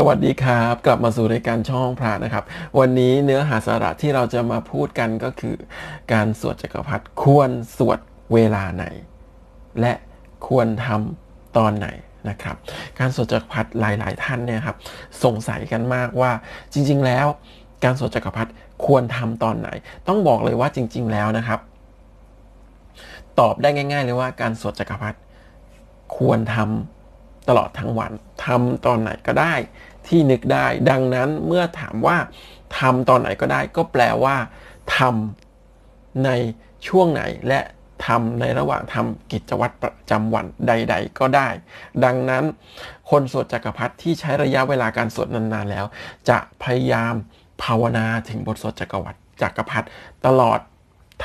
สวัสดีครับ กลับมาสู่รายการช่องพระนะครับ วันนี้เนื้อหาสาระที่เราจะมาพูดกันก็คือ การสวดจักรพรรดิควรสวดเวลาไหน และควรทำตอนไหนนะครับ การสวดจักรพรรดิหลาย ๆ ท่านเนี่ยครับสงสัยกันมากว่าจริง ๆ แล้ว การสวดจักรพรรดิควรทำตอนไหน ต้องบอกเลยว่าจริง ๆ แล้วนะครับ ตอบได้ง่าย ๆ เลยว่าการสวดจักรพรรดิควรทำตลอดทั้งวันทำตอนไหนก็ได้ ที่นึกได้ ดังนั้นเมื่อถามว่าทำตอนไหนก็ได้ ก็แปลว่าทำในช่วงไหนและทำในระหว่างทำกิจวัตรประจำวันใด ๆ ก็ได้ ดังนั้น คนสวดจักรพรรดิที่ใช้ระยะเวลาการสวดนานๆแล้ว จะพยายามภาวนาถึงบทสวดจักรวรรดิจักรพรรดิตลอด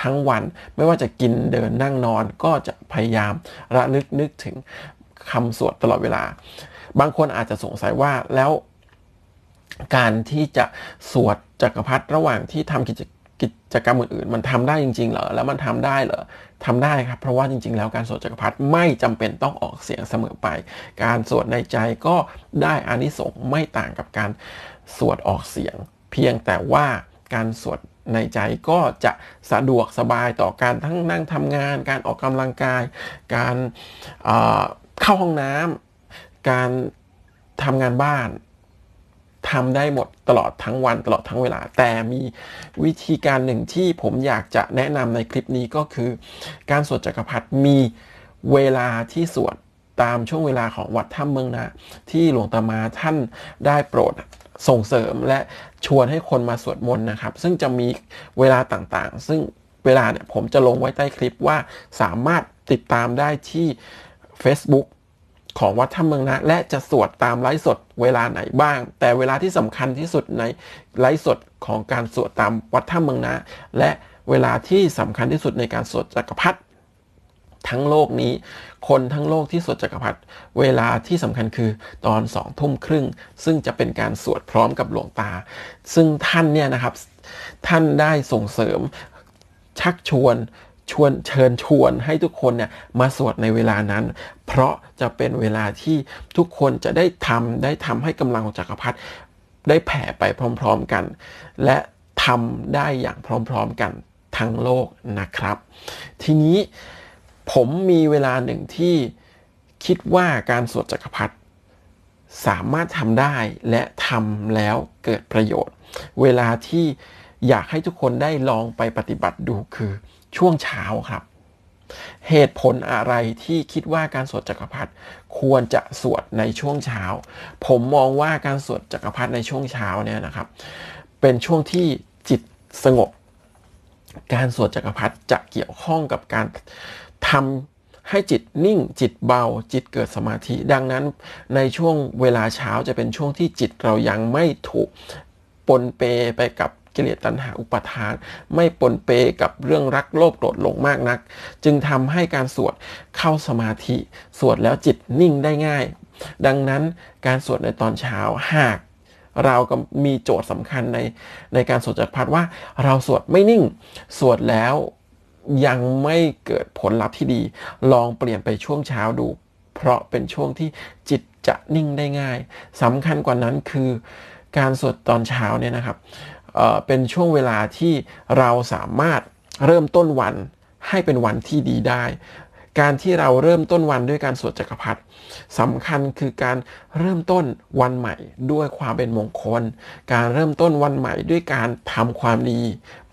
ทั้งวันไม่ว่าจะกินเดินนั่งนอนก็จะพยายามระลึกนึกถึงคำสวดตลอดเวลา บางคนอาจจะสงสัยว่าแล้ว การที่จะสวดจักรพรรดิระหว่างที่ทำกิจกิจกรรมอื่นๆ มันทำได้จริงๆเหรอแล้วมันทำได้เหรอทำได้ครับเพราะว่าจริงๆ แล้วการสวดจักรพรรดิไม่จำเป็นต้องออกเสียงเสมอไป การสวดในใจก็ได้อานิสงส์ไม่ต่างกับการสวดออกเสียง เพียงแต่ว่าการสวดในใจก็จะสะดวกสบายต่อการทั้งนั่งทำงาน การออกกำลังกาย การเข้าห้องน้ำการทำงานบ้าน ทำได้หมดตลอดทั้งวันตลอดทั้งเวลา แต่มีวิธีการหนึ่งที่ผมอยากจะแนะนำในคลิปนี้ก็คือ การสวดจักรพรรดิมีเวลาที่สวดตามช่วงเวลาของวัดถ้ำเมืองนาที่หลวงตามาท่านได้โปรดส่งเสริมและชวนให้คนมาสวดมนต์นะครับ ซึ่งจะมีเวลาต่างๆ ซึ่งเวลาเนี่ยผมจะลงไว้ใต้คลิปว่าสามารถติดตามได้ที่ Facebook ของวัดถ้ำเมืองนะและจะสวดตามไลฟ์สดเวลาไหนบ้าง แต่เวลาที่สำคัญที่สุดในไลฟ์สดของการสวดตามวัดถ้ำเมืองนะและเวลาที่สำคัญที่สุดในการสวดจักรพรรดิทั้งโลกนี้ คนทั้งโลกที่สวดจักรพรรดิเวลาที่สำคัญคือตอนสองทุ่มครึ่ง ซึ่งจะเป็นการสวดพร้อมกับหลวงตา ซึ่งท่านเนี่ยนะครับท่านได้ส่งเสริมชักชวน ชวนเชิญชวนให้ทุกคนเนี่ยมาสวดในเวลานั้น เพราะจะเป็นเวลาที่ทุกคนจะได้ทำได้ทำให้กำลังของจักรพรรดิได้แผ่ไปพร้อมๆกัน และทำได้อย่างพร้อมๆกันทั้งโลกนะครับ ทีนี้ผมมีเวลาหนึ่งที่คิดว่าการสวดจักรพรรดิสามารถทำได้และทำแล้วเกิดประโยชน์ เวลาที่อยากให้ทุกคนได้ลองไปปฏิบัติดูคือ ช่วงเช้าครับ เหตุผลอะไรที่คิดว่าการสวดจักรพรรดิควรจะสวดในช่วงเช้า ผมมองว่าการสวดจักรพรรดิในช่วงเช้าเนี่ยนะครับ เป็นช่วงที่จิตสงบ การสวดจักรพรรดิจะเกี่ยวข้องกับการทำให้จิตนิ่งจิตเบาจิตเกิดสมาธิ ดังนั้นในช่วงเวลาเช้าจะเป็นช่วงที่จิตเรายังไม่ถูกปนเปไปกับ กิเลสตัณหาอุปทาน ไม่ปนเปกับเรื่องรักโลภโกรธหลงมากนัก จึงทำให้การสวดเข้าสมาธิ สวดแล้วจิตนิ่งได้ง่าย ดังนั้นการสวดในตอนเช้าหากเราก็มีโจทย์สำคัญในในการสวดจักรพรรดิว่าเราสวดไม่นิ่ง สวดแล้วยังไม่เกิดผลลัพธ์ที่ดี ลองเปลี่ยนไปช่วงเช้าดู เพราะเป็นช่วงที่จิตจะนิ่งได้ง่ายสำคัญกว่านั้นคือการสวดตอนเช้าเนี่ยนะครับ เป็นช่วงเวลาที่เราสามารถเริ่มต้นวันให้เป็นวันที่ดีได้ การที่เราเริ่มต้นวันด้วยการสวดจักรพรรดิสำคัญคือการเริ่มต้นวันใหม่ด้วยความเป็นมงคล การเริ่มต้นวันใหม่ด้วยการทำความดี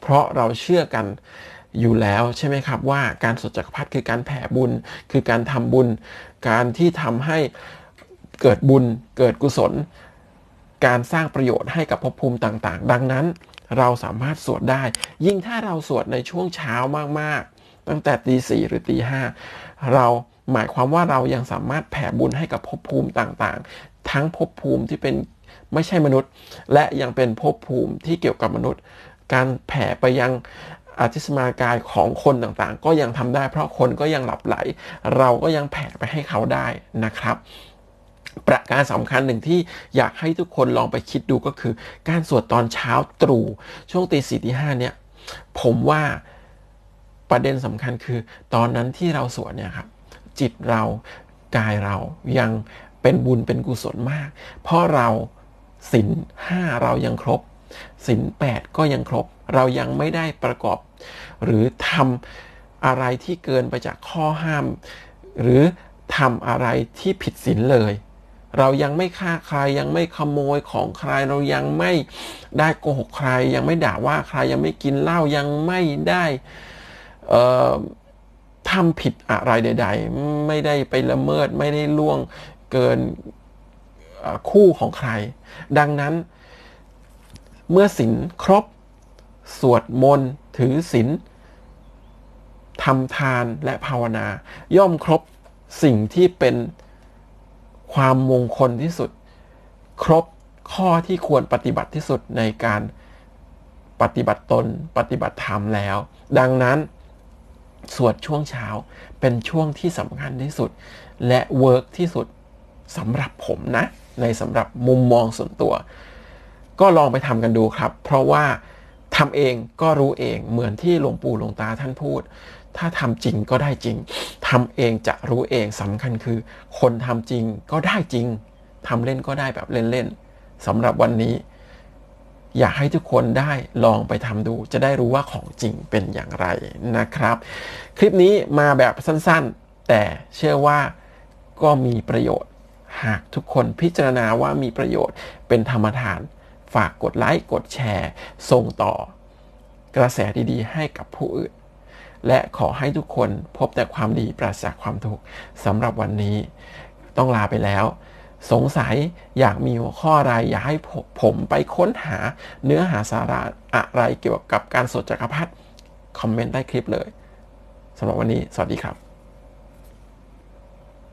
เพราะเราเชื่อกันอยู่แล้วใช่ไหมครับว่าการสวดจักรพรรดิคือการแผ่บุญ คือการทำบุญ การที่ทำให้เกิดบุญเกิดกุศล การสร้างประโยชน์ให้กับภพภูมิต่างๆ ดังนั้น เราสามารถสวดได้ ยิ่งถ้าเราสวดในช่วงเช้ามากๆ ตั้งแต่ตีสี่หรือตีห้าเราหมายความว่าเรายังสามารถแผ่บุญให้กับภพภูมิต่างๆ ทั้งภพภูมิที่เป็นไม่ใช่มนุษย์ และยังเป็นภพภูมิที่เกี่ยวกับมนุษย์ การแผ่ไปยังอาทิสมากายของคนต่างๆ ก็ยังทำได้เพราะคนก็ยังหลับไหล เราก็ยังแผ่ไปให้เขาได้นะครับ ประการสำคัญหนึ่งที่อยากให้ทุกคนลองไปคิดดูก็คือ การสวดตอนเช้าตรู่ช่วงตีสี่ตีห้าเนี่ยผมว่าประเด็นสำคัญคือ ตอนนั้นที่เราสวดเนี่ยครับจิตเรากายเรายังเป็นบุญเป็นกุศลมาก เพราะเราสินห้าเรายังครบสินแปดก็ยังครบ เรายังไม่ได้ประกอบ หรือทำอะไรที่เกินไปจากข้อห้าม หรือทำอะไรที่ผิดศีลเลย เรายังไม่ฆ่าใครยังไม่ขโมยของใครเรายังไม่ได้โกหกใคร ยังไม่ด่าว่าใครยังไม่กินเหล้ายังไม่ได้ทำผิดอะไรใด ๆ ไม่ได้ไปละเมิดไม่ได้ล่วงเกินคู่ของใคร ดังนั้น เมื่อศีลครบ สวดมนต์ถือศีลทำทานและภาวนา ย่อมครบสิ่งที่เป็น ความมงคลที่สุด ครบข้อที่ควรปฏิบัติที่สุดในการปฏิบัติตนปฏิบัติธรรมแล้ว ดังนั้น สวดช่วงเช้าเป็นช่วงที่สำคัญที่สุด และเวิร์กที่สุดสำหรับผมนะ ในสำหรับมุมมองส่วนตัว ก็ลองไปทำกันดูครับ เพราะว่าทำเองก็รู้เองเหมือนที่หลวงปู่หลวงตาท่านพูด ถ้าทำจริงก็ได้จริงทำเองจะรู้เองสำคัญคือ คนทำจริงก็ได้จริงทำเล่นก็ได้แบบเล่นๆสำหรับวันนี้ อยากให้ทุกคนได้ลองไปทำดู จะได้รู้ว่าของจริงเป็นอย่างไรนะครับ คลิปนี้มาแบบสั้นๆ แต่เชื่อว่าก็มีประโยชน์ หากทุกคนพิจารณาว่ามีประโยชน์เป็นธรรมทาน ฝากกดไลค์กดแชร์ ส่งต่อกระแสดีๆ ให้กับผู้อื่น และขอให้ทุกคนพบแต่ความดีปราศจากความทุกข์สำหรับวันนี้ ต้องลาไปแล้ว สงสัยอยากมีหัวข้ออะไร อยากให้ผมไปค้นหาเนื้อหาสาระอะไรเกี่ยวกับการสดจักรพรรดิคอมเมนต์ใต้คลิปเลยสำหรับวันนี้ สวัสดีครับ